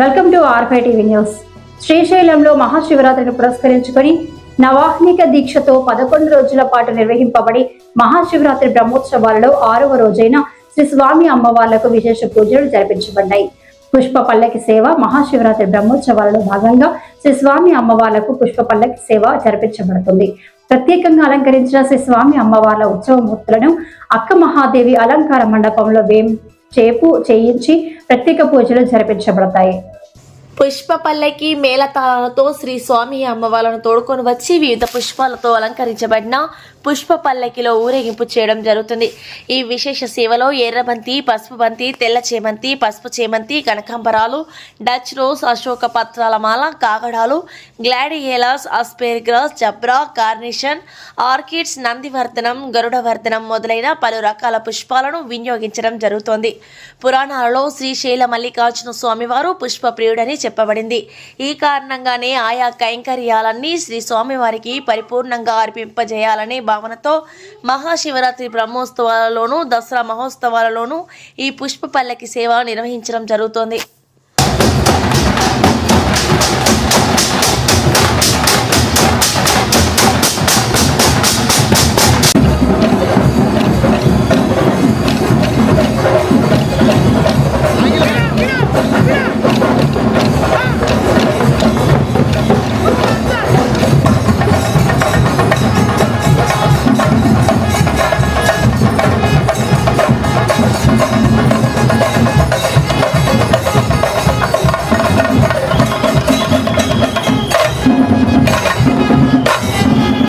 Welcome to ఆర్ఫై TV news. శ్రీశైలంలో మహాశివరాత్రిని పురస్కరించుకొని నవాహ్నిక దీక్షతో పదకొండు రోజుల పాటు నిర్వహింపబడి మహాశివరాత్రి బ్రహ్మోత్సవాలలో ఆరవ రోజైన శ్రీ స్వామి అమ్మవార్లకు విశేష పూజలు జరిపించబడ్డాయి. పుష్ప పల్లకి సేవ మహాశివరాత్రి బ్రహ్మోత్సవాలలో భాగంగా శ్రీ స్వామి అమ్మవార్లకు పుష్ప పల్లకి సేవ జరిపించబడుతుంది. ప్రత్యేకంగా అలంకరించిన శ్రీ స్వామి అమ్మవార్ల ఉత్సవమూర్తులను అక్క మహాదేవి అలంకార మండపంలో వేం చేపు చేయించి ప్రత్యేక పూజలు జరిపించబడతాయి. పుష్ప పల్లకి మేళతాళాలతో శ్రీ స్వామి అమ్మవార్లను తోడుకొని వచ్చి వివిధ పుష్పాలతో అలంకరించబడిన పుష్ప పల్లకిలో ఊరేగింపు చేయడం జరుగుతుంది. ఈ విశేష సేవలో ఎర్రబంతి పసుపు బంతి తెల్ల చేమంతి పసుపు చేమంతి కనకాంబరాలు డచ్ రోజ్ అశోక పత్రాల మాల కాగడాలు గ్లాడియేలాస్ అస్పేర్గ్రాస్ జబ్రా కార్నిషన్ ఆర్కిడ్స్ నందివర్ధనం గరుడవర్ధనం మొదలైన పలు రకాల పుష్పాలను వినియోగించడం జరుగుతోంది. పురాణాలలో శ్రీశైల మల్లికార్జున స్వామివారు పుష్ప ప్రియుడని చెప్పబడింది. ఈ కారణంగానే ఆయా కైంకర్యాలన్నీ శ్రీ స్వామివారికి పరిపూర్ణంగా అర్పింపజేయాలనే భావనతో మహాశివరాత్రి బ్రహ్మోత్సవాలలోనూ దసరా మహోత్సవాలలోనూ ఈ పుష్ప పల్లకి సేవ నిర్వహించడం జరుగుతోంది.